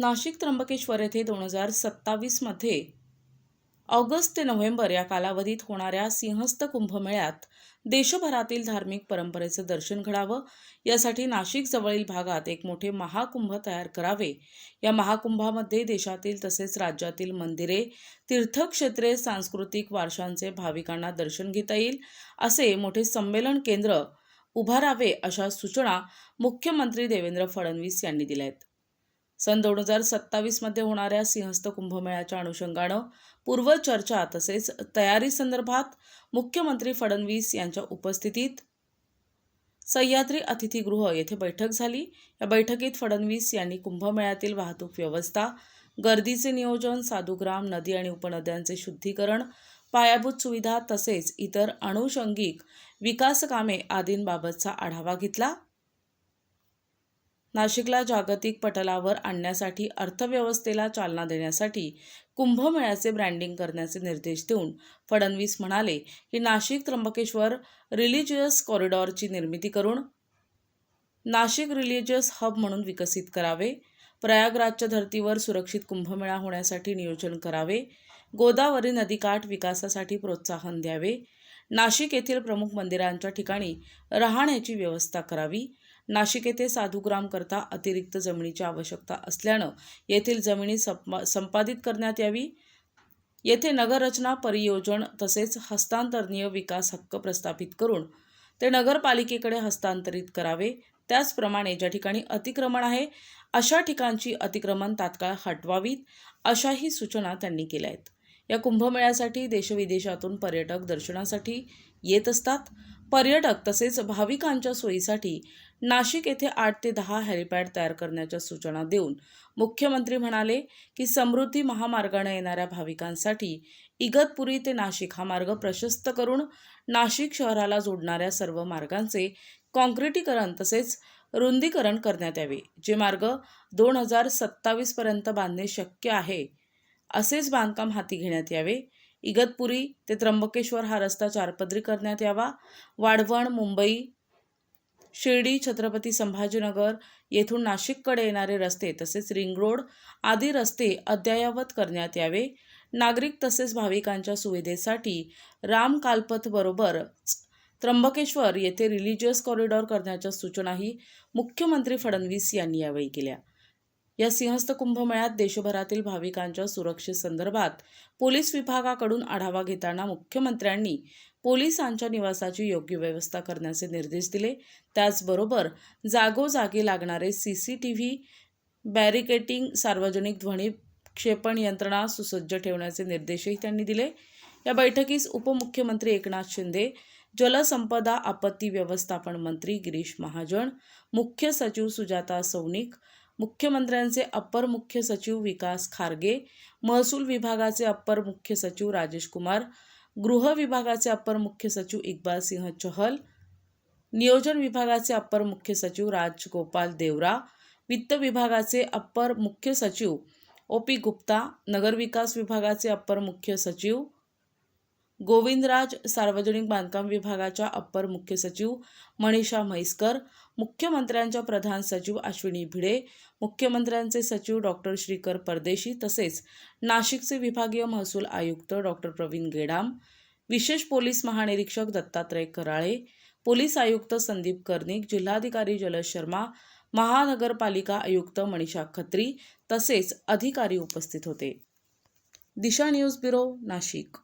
नाशिक त्र्यंबकेश्वर येथे दोन हजार सत्तावीसमध्ये ऑगस्ट ते नोव्हेंबर या कालावधीत होणाऱ्या सिंहस्थ कुंभमेळ्यात देशभरातील धार्मिक परंपरेचं दर्शन घडावं. यासाठी नाशिक जवळील भागात एक मोठे महाकुंभ तयार करावे. या महाकुंभामध्ये देशातील तसेच राज्यातील मंदिरे तीर्थक्षेत्रे सांस्कृतिक वारशांचे भाविकांना दर्शन घेता येईल. असे मोठे संमेलन केंद्र उभारावे अशा सूचना मुख्यमंत्री देवेंद्र फडणवीस यांनी दिल्या आहेत. सन दोन हजार सत्तावीसमध्ये होणाऱ्या सिंहस्थ कुंभमेळ्याच्या अनुषंगानं पूर्वचर्चा तसेच तयारी संदर्भात मुख्यमंत्री फडणवीस यांच्या उपस्थितीत सह्याद्री अतिथीगृह येथे बैठक झाली. या बैठकीत फडणवीस यांनी कुंभमेळ्यातील वाहतूक व्यवस्था गर्दीचे नियोजन साधुग्राम नदी आणि उपनद्यांचे शुद्धीकरण पायाभूत सुविधा तसेच इतर अनुषंगिक विकास कामे आदींबाबतचा आढावा घेतला. नाशिकला जागतिक पटलावर आणण्यासाठी अर्थव्यवस्थेला चालना देण्यासाठी कुंभमेळ्याचे ब्रँडिंग करण्याचे निर्देश देऊन फडणवीस म्हणाले की नाशिक त्र्यंबकेश्वर रिलिजियस कॉरिडॉरची निर्मिती करून नाशिक रिलिजियस हब म्हणून विकसित करावे प्रयागराजच्या धर्तीवर सुरक्षित कुंभमेळा होण्यासाठी नियोजन करावे गोदावरी नदीकाठ विकासासाठी प्रोत्साहन द्यावे नाशिक येथील प्रमुख मंदिरांच्या ठिकाणी राहण्याची व्यवस्था करावी नाशिक येथे साधुग्राम करता अतिरिक्त जमिनीची आवश्यकता असल्यानं येथील जमिनी संपा संपादित करण्यात यावी. येथे नगररचना परियोजन तसेच हस्तांतरणीय विकास हक्क प्रस्थापित करून ते नगरपालिकेकडे हस्तांतरित करावे. त्याचप्रमाणे ज्या ठिकाणी अतिक्रमण आहे अशा ठिकाणची अतिक्रमण तात्काळ हटवावीत अशाही सूचना त्यांनी केल्या आहेत. या कुंभमेळ्यासाठी देशविदेशातून पर्यटक दर्शनासाठी येत असतात. पर्यटक तसेच भाविकांच्या सोयीसाठी नाशिक येथे आठ ते दहा हेलिपॅड तयार करण्याच्या सूचना देऊन मुख्यमंत्री म्हणाले की समृद्धी महामार्गाने येणाऱ्या भाविकांसाठी इगतपुरी ते नाशिक हा मार्ग प्रशस्त करून नाशिक शहराला जोडणाऱ्या सर्व मार्गांचे कॉन्क्रिटीकरण तसेच रुंदीकरण करण्यात यावे जे मार्ग दोन हजार सत्तावीसपर्यंत बांधणे शक्य आहे. असेच बांधकाम हाती घेण्यात यावे. इगतपुरी ते त्र्यंबकेश्वर हा रस्ता चारपदरी करण्यात यावा. वाढवण मुंबई शिर्डी छत्रपती संभाजीनगर येथून नाशिककडे येणारे रस्ते तसेच रिंग रोड आदी रस्ते अद्ययावत करण्यात यावे. नागरिक तसेच भाविकांच्या सुविधेसाठी राम कालपथबरोबर त्र्यंबकेश्वर येथे रिलिजियस कॉरिडॉर करण्याच्या सूचनाही मुख्यमंत्री फडणवीस यांनी यावेळी केल्या. या सिंहस्थ कुंभमेळ्यात देशभरातील भाविकांच्या सुरक्षेसंदर्भात पोलीस विभागाकडून आढावा घेताना मुख्यमंत्र्यांनी पोलिसांच्या निवासाची योग्य व्यवस्था करण्याचे निर्देश दिले. त्याचबरोबर जागोजागी लागणारे C C T V barricading सार्वजनिक ध्वनी क्षेपण यंत्रणा सुसज्ज ठेवण्याचे निर्देशही त्यांनी दिले. या बैठकीस उपमुख्यमंत्री एकनाथ शिंदे जलसंपदा आपत्ती व्यवस्थापन मंत्री गिरीश महाजन मुख्य सचिव सुजाता सौनिक मुख्यमंत्र्यांचे अप्पर मुख्य सचिव विकास खारगे महसूल विभागाचे अप्पर मुख्य सचिव राजेश कुमार गृह विभागाचे अप्पर मुख्य सचिव इक्बाल सिंह चहल नियोजन विभागाचे अप्पर मुख्य सचिव राजगोपाल देवरा वित्त विभागाचे अप्पर मुख्य सचिव ओ पी गुप्ता नगरविकास विभागाचे अप्पर मुख्य सचिव गोविंदराज सार्वजनिक बांधकाम विभागाच्या अप्पर मुख्य सचिव मनीषा म्हैसकर मुख्यमंत्र्यांच्या प्रधान सचिव अश्विनी भिडे मुख्यमंत्र्यांचे सचिव डॉक्टर श्रीकर परदेशी तसेच नाशिकचे विभागीय महसूल आयुक्त डॉक्टर प्रवीण गेडाम विशेष पोलीस महानिरीक्षक दत्तात्रय कराळे पोलीस आयुक्त संदीप कर्णिक जिल्हाधिकारी जलज शर्मा महानगरपालिका आयुक्त मनीषा खत्री तसेच अधिकारी उपस्थित होते. Disha news bureau Nashik.